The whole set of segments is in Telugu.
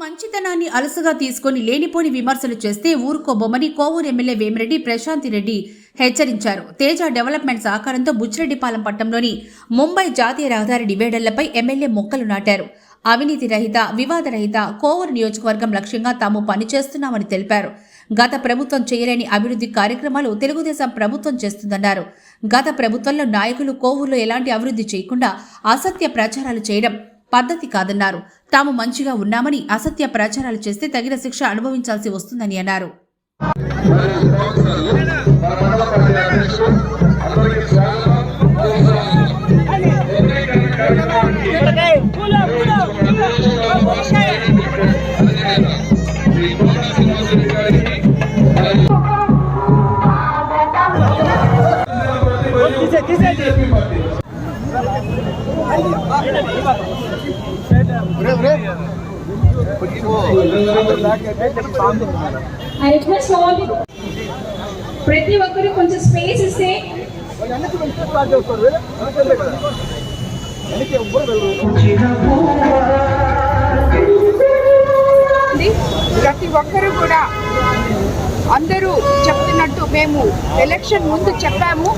మంచితనాన్ని అలసుగా తీసుకొని లేనిపోని విమర్శలు చేస్తే ఊరుకోబోమని కోవూరు ఎమ్మెల్యే వేమిరెడ్డి ప్రశాంతి రెడ్డి హెచ్చరించారు. తేజ డెవలప్మెంట్ సహకారంతో బుచ్చిరెడ్డిపాలెం పట్టణంలోని ముంబై జాతీయ రహదారి డివైడర్లపై ఎమ్మెల్యే మొక్కలు నాటారు. అవినీతి రహిత వివాద రహిత కోవూరు నియోజకవర్గం లక్ష్యంగా తాము పనిచేస్తున్నామని తెలిపారు. గత ప్రభుత్వం చేయలేని అభివృద్ధి కార్యక్రమాలు తెలుగుదేశం ప్రభుత్వం చేస్తుందన్నారు. గత ప్రభుత్వంలో నాయకులు కోవూరులో ఎలాంటి అభివృద్ధి చేయకుండా అసత్య ప్రచారాలు చేయడం పద్ధతి కాదన్నారు. తాము మంచిగా ఉన్నామని అసత్య ప్రచారాలు చేస్తే తగిన శిక్ష అనుభవించాల్సి వస్తుందని అన్నారు. I request ప్రతి ఒక్కరు కొంచెం స్పేస్ ఇస్తే ప్రతి ఒక్కరు కూడా అందరూ చెప్తున్నట్టు మేము ఎలక్షన్ ముందు చెప్పాము.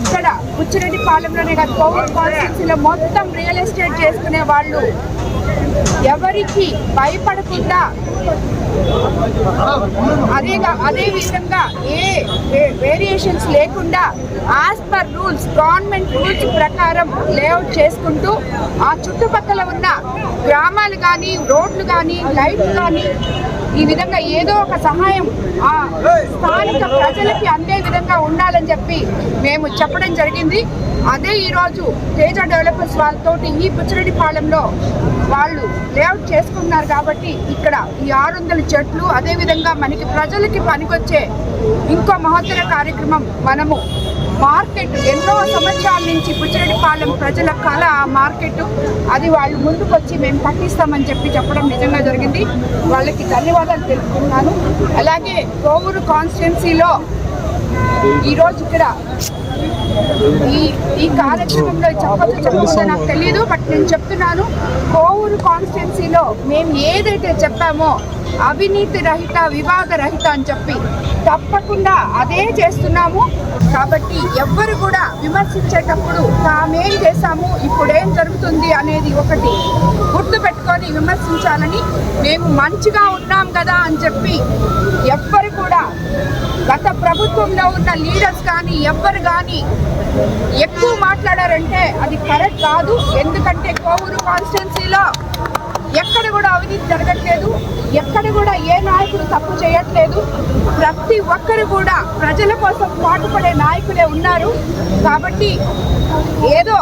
ఇక్కడ బుచ్చిరెడ్డి పాలెంలోనే కాదు కోవిడ్ కాన్స్టిట్యూన్సీలో మొత్తం రియల్ ఎస్టేట్ చేసుకునే వాళ్ళు ఎవరికి భయపడకుండా అదేగా అదే విధంగా ఏ వేరియేషన్స్ లేకుండా as per rules government rules ప్రకారం లేఅవుట్ చేసుకుంటూ ఆ చుట్టుపక్కల ఉన్న గ్రామాలు కానీ రోడ్లు కానీ లైట్లు కానీ ఈ విధంగా ఏదో ఒక సహాయం ఆ స్థానిక ప్రజలకి అందే విధంగా ఉండాలని చెప్పి మేము చెప్పడం జరిగింది. అదే ఈరోజు తేజ డెవలపర్స్ వాళ్ళతోటి ఈ పుచ్చిరెడ్డిపాలెంలో వాళ్ళు లేఅవుట్ చేసుకున్నారు కాబట్టి ఇక్కడ ఈ ఆరు వందల చెట్లు అదేవిధంగా మనకి ప్రజలకి పనికొచ్చే ఇంకో మహత్తర కార్యక్రమం మనము మార్కెట్ ఎన్నో సంవత్సరాల నుంచి పుచ్చిరెడ్డిపాలెం ప్రజల కళ ఆ మార్కెట్. అది వాళ్ళు ముందుకొచ్చి మేము కట్టిస్తామని చెప్పి చెప్పడం నిజంగా జరిగింది. వాళ్ళకి ధన్యవాదాలు తెలుపుతున్నాను. అలాగే కోవూరు కాన్స్టిట్యున్సీలో ఈరోజు ఇక్కడ ఈ ఈ కార్యక్రమంలో చెప్పచ్చు చెప్పకూడదు నాకు తెలియదు బట్ నేను చెప్తున్నాను. కోవూరు కాన్స్టిట్యున్సీలో మేము ఏదైతే చెప్పామో అవినీతి రహిత వివాద రహిత అని చెప్పి తప్పకుండా అదే చేస్తున్నాము. కాబట్టి ఎవ్వరు కూడా విమర్శించేటప్పుడు తామేం చేశాము ఇప్పుడేం జరుగుతుంది అనేది ఒకటి గుర్తు పెట్టుకొని విమర్శించాలని మేము మంచిగా ఉన్నాం కదా అని చెప్పి ఎవ్వరు కూడా గత ప్రభుత్వంలో ఉన్న లీడర్స్ కానీ ఎవ్వరు కానీ ఎక్కువ మాట్లాడారంటే అది కరెక్ట్ కాదు. ఎందుకంటే కోవూరు కాన్స్టిట్యున్సీలో ఎక్కడ కూడా అవినీతి జరగట్లేదు ఎక్కడ కూడా ఏ నాయకుడు తప్పు చేయట్లేదు. ప్రతి ఒక్కరు కూడా ప్రజల కోసం పాటుపడే నాయకులే ఉన్నారు. కాబట్టి ఏదో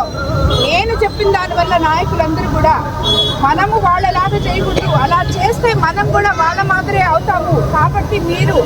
నేను చెప్పిన దానివల్ల నాయకులందరూ కూడా మనము వాళ్ళలాగా చేయకూడదు. అలా చేస్తే మనం కూడా వాళ్ళ మాదిరే అవుతాము. కాబట్టి మీరు